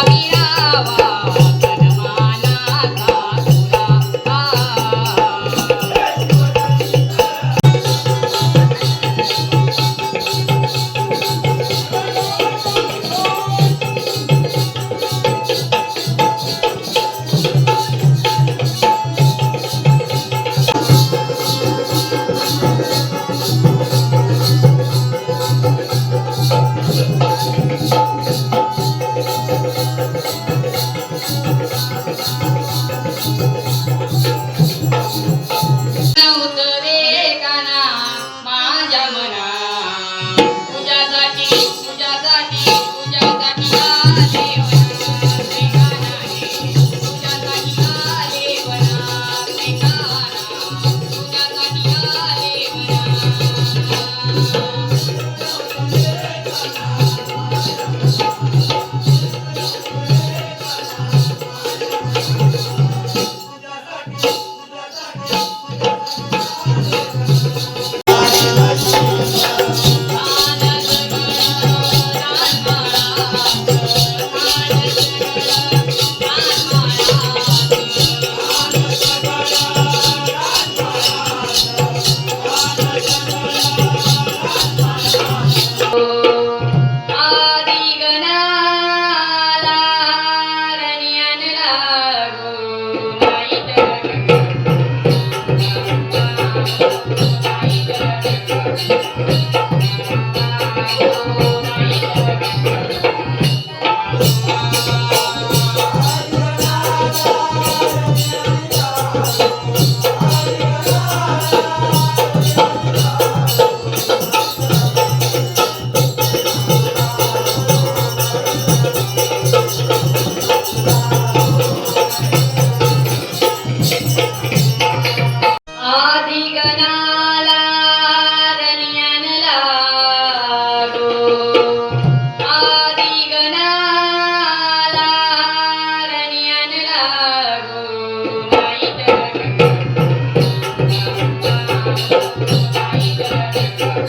Había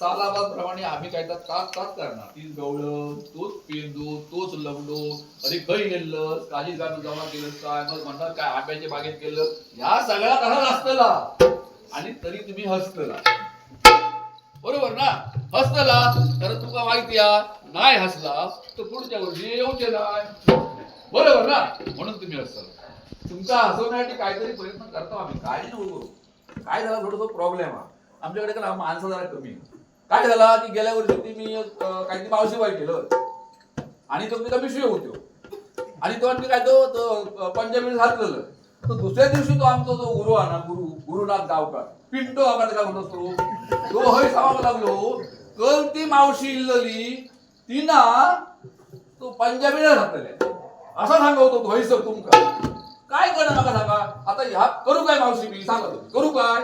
प्रमाणे आम्ही काय तर तास करणार. तीच गवळ तोच पेंदू तोच लवडो अरे खै गेलं काही जाणू जमा केलं काय मग म्हणतात काय आंब्याच्या बागेत केलं ह्या सगळ्या कारण असतला. आणि तरी तुम्ही हसतला. बरोबर ना? हसतला तर तुका माहिती या नाही हसला तर पुढच्या वर्षी येऊचे नाही बरोबर ना? म्हणून तुम्ही हसाल तुमचा हसवण्यासाठी काहीतरी प्रयत्न करतो आम्ही. काय नव्हतो काय झाला? थोडस प्रॉब्लेम हा आमच्याकडे का माणसं जरा कमी आहे. काय झाला? की गेल्या वर्षी ती मी काहीतरी मावशी बाई केलं आणि तो मी कमी होतो आणि तो मी काय तो पंजाबी घातलेलं तर दुसऱ्या दिवशी तो आमचा जो गुरु आहे ना गुरु गुरुनाथ गावकर पिंटो आम्हाला काय म्हणत असतो तो हय सांगायला लागलो. कल ती मावशी इल्लली तिना तो पंजाबी घातलेले असा सांगवतो तो हय सर तुमका. काय करणं नका सांगा. आता ह्या करू काय मावशी मी? सांगा करू काय?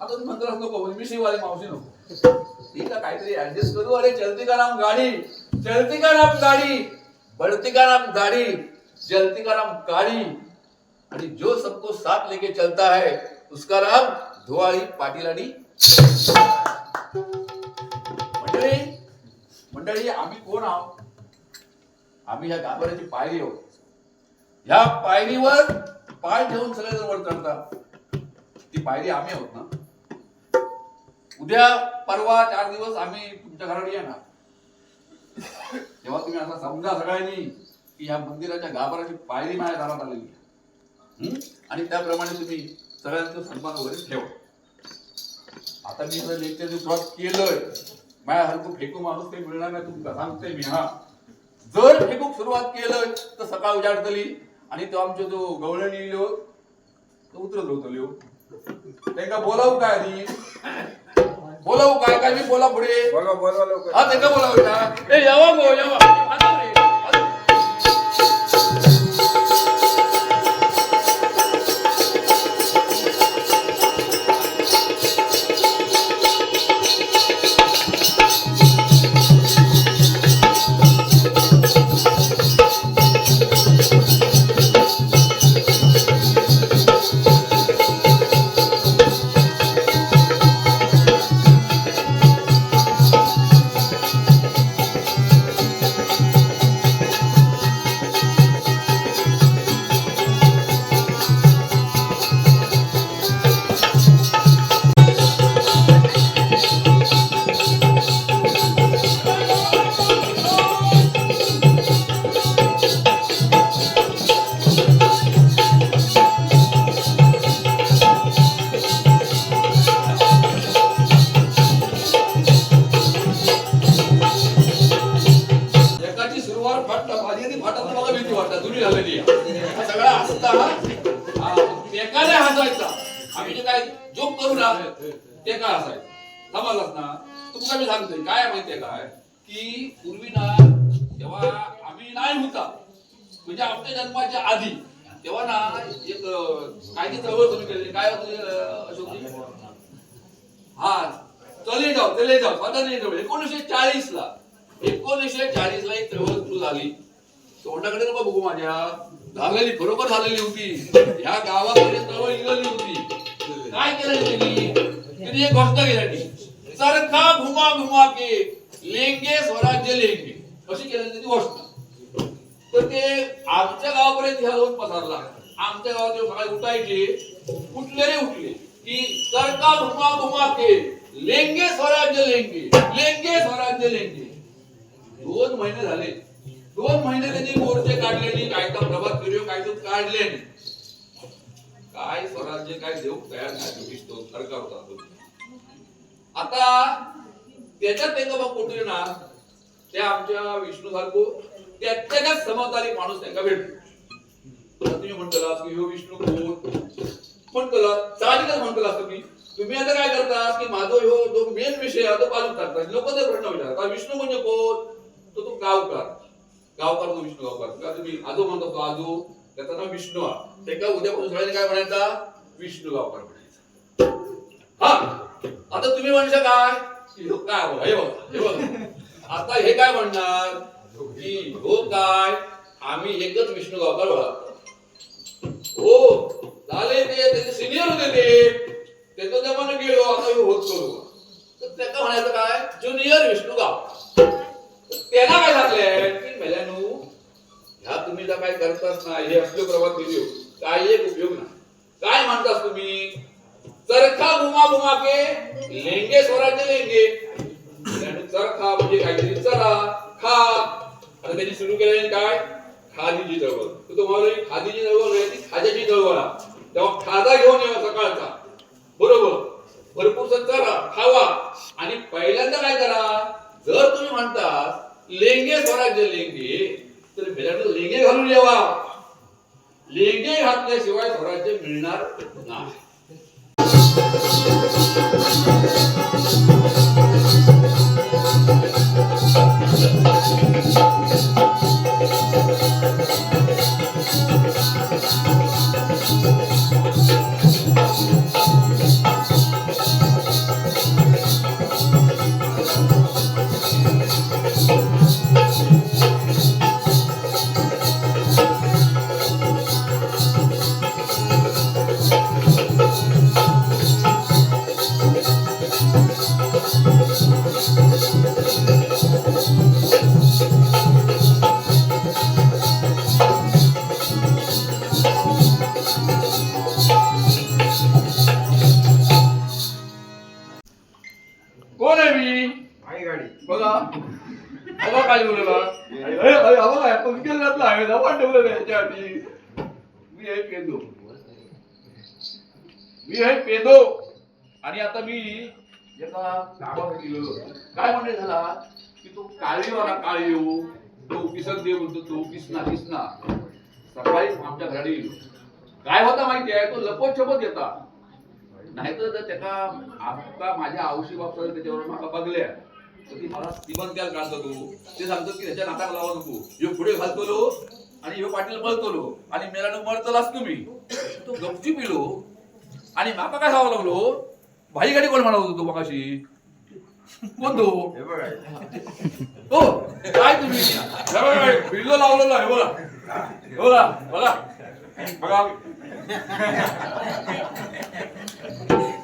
आता तुम्ही म्हणतो नको म्हणजे मी शिवाली मावशी नको. ठीक आहे काहीतरी ऍडजस्ट करू अरे चलती का नाम गाडी चलती का नाम गाडी बढ़ती का नाम गाड़ी जलती का नाम काड़ी आणि जो सबको साथ लेके चलता है उसका नाम धुवाळी पाटील आणि मंडळी मंडळी आम्ही कोण आहोत? आम्ही ह्या गाभाऱ्याची पायरी आहोत. ह्या पायरीवर पाय ठेवून सगळे जण वर चढतात. ती पायरी आम्ही आहोत ना? उद्या परवा चार दिवस आम्ही तुमच्या घराकडे येणार. तेव्हा तुम्ही असं समजा सगळ्यांनी की ह्या मंदिराच्या गाभाराची पायरी माझ्या घरात आलेली आहे. आणि त्याप्रमाणे तुम्ही सगळ्यांचं सन्मान वगैरे ठेवा. आता मी जर लेक्चर सुरुवात केलंय माझ्या हरकू फेकू माणूस काही मिळणार नाही तुमचा सांगते मी हा. जर फेकूक सुरुवात केलं तर सकाळ उजाडतली आणि तो आमच्या जो गवळणी लिहिलो तो उतरत होतो लिहो त्यांना बोलावू काय आधी? बोलावू काय काय? मी बोला पुढे. बोलवा बोलवा लवकर. हा त्यांना बोलावू का? ए यावा गो यावा. म्हणजे जन्माच्या आधी. तेव्हा ना एक अं, काय ती चळवळ सुरू केली काय होती अं, अशोकजी? हा चले जाऊ चले जाऊ पता नाही जवळ एकोणीसशे चाळीस ला एकोणीसशे चाळीस ला एक चळवळ सुरू झाली. तोंडाकडे नको बघू माझ्या. झालेली खरोखर झालेली होती. ह्या गावाकडे चळवळ निघाली होती. काय केलं त्यांनी त्यांनी एक घोषणा केली सरखा घुमा घुमा के लेंगे स्वराज्य लेंगे. अशी केली त्यांनी गोष्ट? तर ते आमच्या गावापर्यंत ह्या लोक पसरला. आमच्या गावात जे सकाळी उठायचे उठलेले उठले. की सरकार घुमा घुमा के लेंगे स्वराज्य लेंगे लेंगे स्वराज्य लेंगे. दोन महिने झाले. दोन महिने त्यांनी मोर्चे काढलेली काय तर प्रभात फेरीवर काय तर काढले. नाही काय स्वराज्य काय देऊ तयार नाही सरकार होता तो. आता त्याच्यात एक मग कुठे ना त्या आमच्या विष्णू सारखं त्याच्या समजदारी माणूस त्यांना भेटतो तुम्ही म्हणतला की हो विष्णू कोण? म्हणतला साहजिकच म्हणतला तुम्ही तुम्ही आता काय करता? की माझा ह्यो जो मेन विषय आहे तो बाजूक टाकता लोक जर प्रश्न विचारतात. विष्णू म्हणजे कोण? तो तो गावकार. गावकार तो विष्णू गावकार. का तुम्ही आजो म्हणतो तो आजो? त्याचं नाव विष्णू आहे. ते का उद्यापासून सगळ्यांनी काय म्हणायचा? विष्णू गावकार म्हणायचा. हा आता तुम्ही म्हणता काय? काय बघा हे बघा हे बघा आता हे काय म्हणणार? की हो काय आम्ही एकच विष्णू गावकर ओळखतो. हो झाले ते त्याचे सिनियर होते ते. त्याचं जमाना गेलो आता मी होत करू. तर त्याचं म्हणायचं काय? ज्युनियर विष्णू गावकर. त्याला काय सांगले की मेल्यानू ह्या तुम्ही जर काय करताच ना हे असले प्रभात दिली. काय एक उपयोग नाही. काय म्हणतास तुम्ही? चरखा घुमा घुमा के लेंगे स्वराज्य लेंगे. चरखा म्हणजे काहीतरी चरा खा. आता त्याची सुरू केलं काय? खादीची चळवळ. तर तुम्हाला खादीची चळवळ नाही ती खाज्याची चळवळ. तेव्हा खाजा घेऊन यावा सकाळचा. बरोबर? भरपूर चरा खावा. आणि पहिल्यांदा काय करा? जर तुम्ही म्हणता लेंगे स्वराज्य लेंगे तर बेलाट लेंगे घालून यावा लेंगे घातल्याशिवाय स्वराज्य मिळणार नाही. पाहिजे काय बोलला अरे अरे आहे ना? ठेवलं याच्या आधी मी आहे पेदो. मी आहे पेदो. आणि आता मी एका गावात गेलेलो काय म्हणजे झाला की तो काळी हो वाला काळी येऊ. तो किसन देव म्हणतो तो. किसना किसना. सकाळी आमच्या घरी. गेलो काय होता माहिती आहे? तो लपत छपत येता नाहीतर त्याका आपका माझ्या आवशी बाबतीत त्याच्यावर माका बघल्या ती मला श्रीमंत द्यायला काढतो तू ते सांगतो की त्याच्या नाकाला लावा नको. ह्यो पुढे घालतलो आणि ह्यो पाटील मळतलो आणि मेलानं मरतलास तुम्ही. तो गपची पिलो आणि माका काय सांगावं लागलो? भाई गाडी कोण म्हणत होतो तो मगाशी? कोण तो? हे काय तुम्ही? पिल्लो लावलेलो आहे बघा. हे बघा बघा.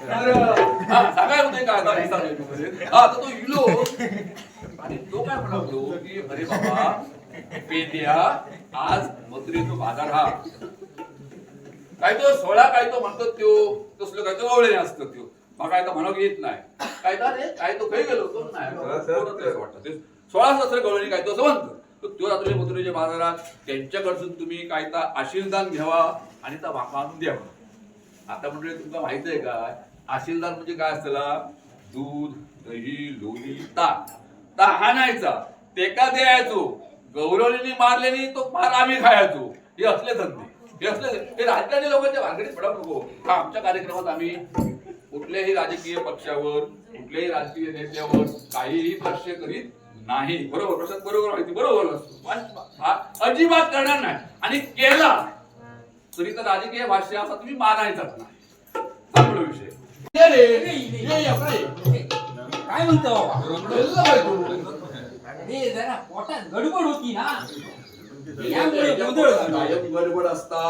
सांगाय होते का आता हे सांगायचं म्हणजे. हा तर तो इलो आणि तो काय म्हणालो की अरे बाबा पेद्या आज मथुरेचा बाजार हा काय तो सोळा काय तो म्हणतो त्यो तसलं काय तो ओवळे असतं त्यो मग काय तर म्हणावं येत नाही काय तर रे काय तो काही गेलो तो नाही सोळा सहस्त्र. सोळा सहस्त्र गवळणी काय तो असं म्हणतो तर त्यो रात्री मथुरेच्या बाजारात त्यांच्याकडसून तुम्ही काय तर आशीर्दान घ्यावा आणि त्या वाका आणून द्यावा आता म्हणजे तुमका माहीत आहे काय आशीर्दान म्हणजे काय असतं दूध दही लोणी ताक. ताक ते का द्यायचो? गौरवलीने मारल्याने तो फार आम्ही खायचो. हे असले धंदे. हे असले हे राजकारणी लोकांच्या भानगडीत पडा नको. हा आमच्या कार्यक्रमात आम्ही कुठल्याही राजकीय पक्षावर कुठल्याही राजकीय नेत्यावर काहीही भाष्य करीत नाही. बरोबर? प्रशांत बरोबर माहिती बरोबर हा अजिबात करणार नाही. आणि केला तरी तर राजकीय भाष्य असा तुम्ही मानायचाच नाही. चांगला विषय. काय म्हणतो? अरे जरा पोटात गडबड होती ना. यामुळे गोंधळ झाला. गडबड असता.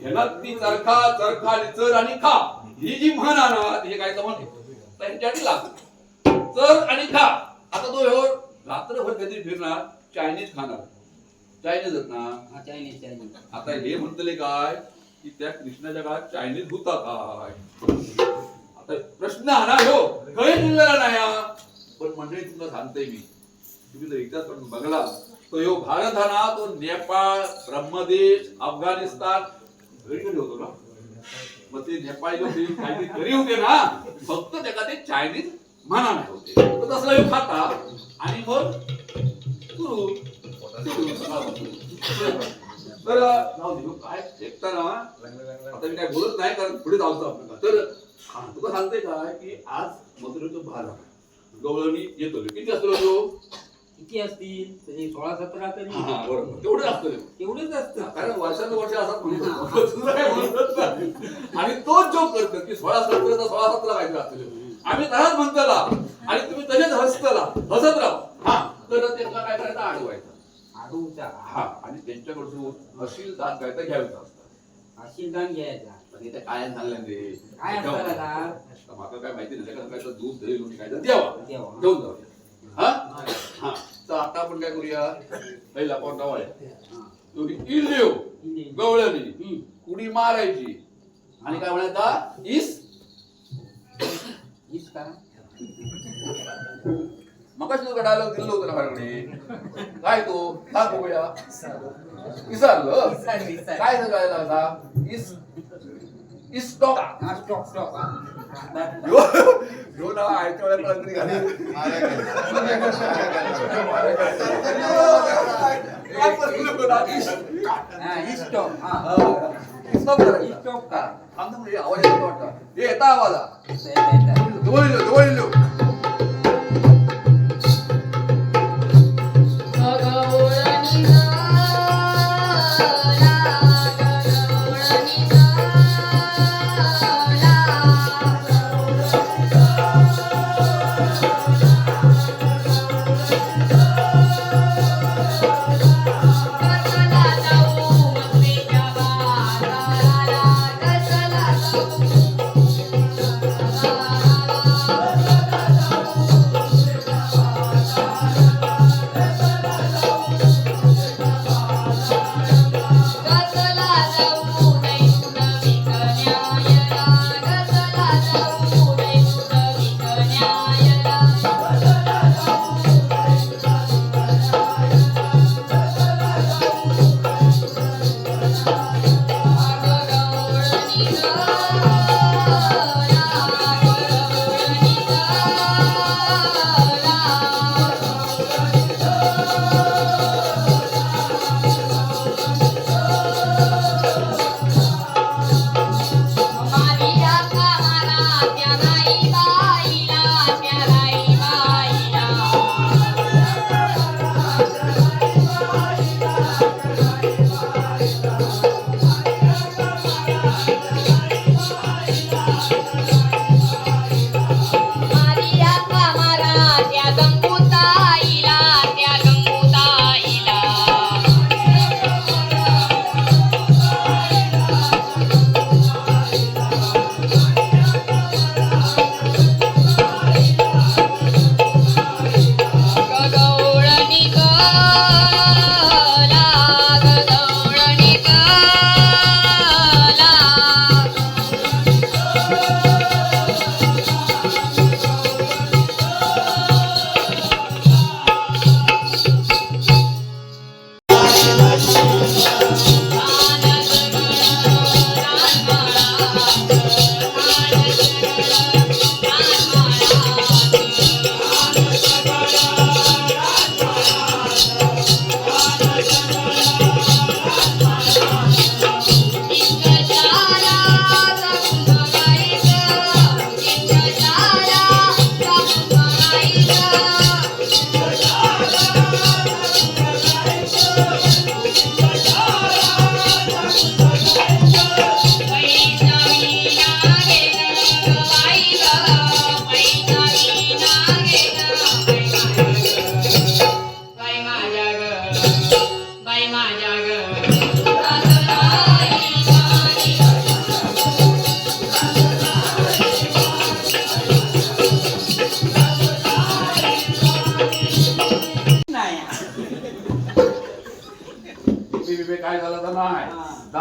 ह्याला ती चरखा चरखा चर आणि खा. ही जी म्हण ना हे काय तर म्हण त्यांच्यासाठी लागू चर आणि खा. आता तो ह्यो रात्रभर कधी फिरणार? चायनीज खाणार. चायनीजच ना? हा, चायनीज चायनीज. आता हे म्हणतले काय? की त्या कृष्णाच्या काळात चायनीज होता काय? प्रश्न हा ना हो. कळे निघाला नाही पण मंडळी तुला सांगतोय मी. तुम्ही जर इतिहास पण बघला तो यो भारत हा ना तो नेपाळ ब्रह्मदेश अफगाणिस्तान घरी घरी होतो ना? मग ते नेपाळी लोक ते काहीतरी घरी होते ना? फक्त त्याला ते चायनीज म्हणा नाही होते. तर तसला यो खाता. आणि मग सुरू. तर जाऊ दे, काय? एकटा ना आता मी काय बोलत नाही कारण पुढे जाऊचं आपल्याला. तर हा, तुला सांगते काय की आज मथुरेचं भार गवळणी येतो किती असतो तो? किती असतील? तरी सोळा सतरा तरी. हा बरोबर. तेवढे असतो. तेवढेच असतं. कारण वर्षानुवर्ष असतात म्हणतो दुसरं काय म्हणत नाही. आणि तोच जोक करतो की सोळा सतराचा सोळा सतरा काहीतरी असतो आम्ही तसाच म्हणतला. आणि तुम्ही तसेच हसतला. हसत राहा. हा तर त्यांना काय करायचं? अडवायचं आडूचा हा आणि त्यांच्याकडून अशील दान काय तर घ्यायचं असतं. आशीर्वाद घ्यायचा. पण इथे काय झालं रे काय माहिती नाही त्याच्याकडे काय तर दूध दही लोणी काय तर द्यावा द्यावा. घेऊन जाऊ. हा? हा. तर आता आपण काय करूया? पहिला कोण इल्लेव. गवळणी. उडी मारायची. आणि काय म्हणायचा? इस हीच का? मगाशी तुझं डायलॉग दिलं होतं ना माझ्याकडे काय तो? सांग बघूया विसरलं. काय सांगायला आता? इस इस स्टॉक हा, स्टॉप स्टॉप हा. यो यो ना आयत्या वेळेला हा, इस स्टॉक ही. स्टॉप का आमचं म्हणजे आवाज येतो वाटतं. येता आवाजा. जवळ येलो जवळ येलो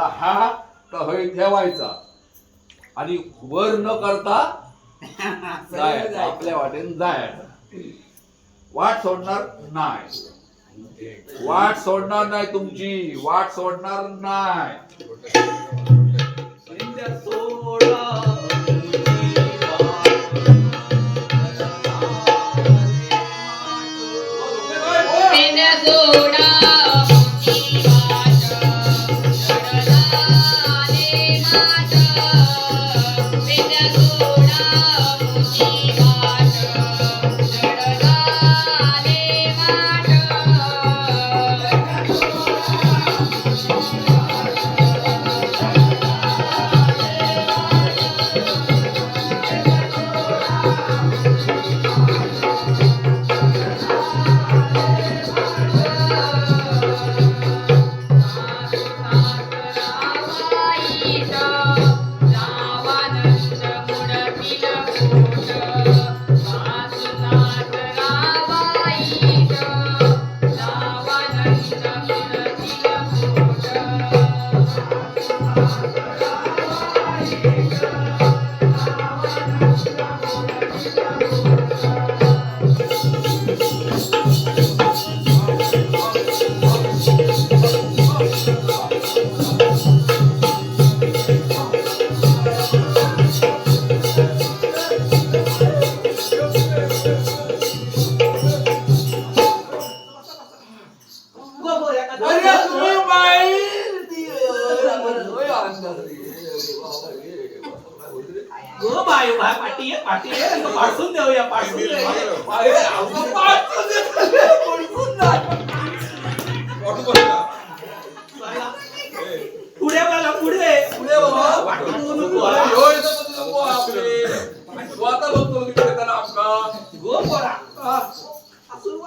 हा. दहा ठेवायचा. आणि वर न करता जायचं आपल्या वाटेन जायचं वाट सोडणार नाही. वाट सोडणार नाही तुमची. वाट सोडणार नाही. सोडा.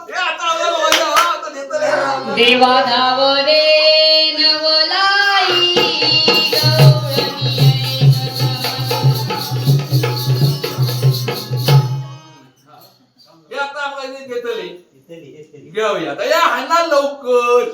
हे आता आम्हाला बघा, हा, आता देतो रे. देवा धाव रे नवलाई घेऊया. आता या हाना लवकर.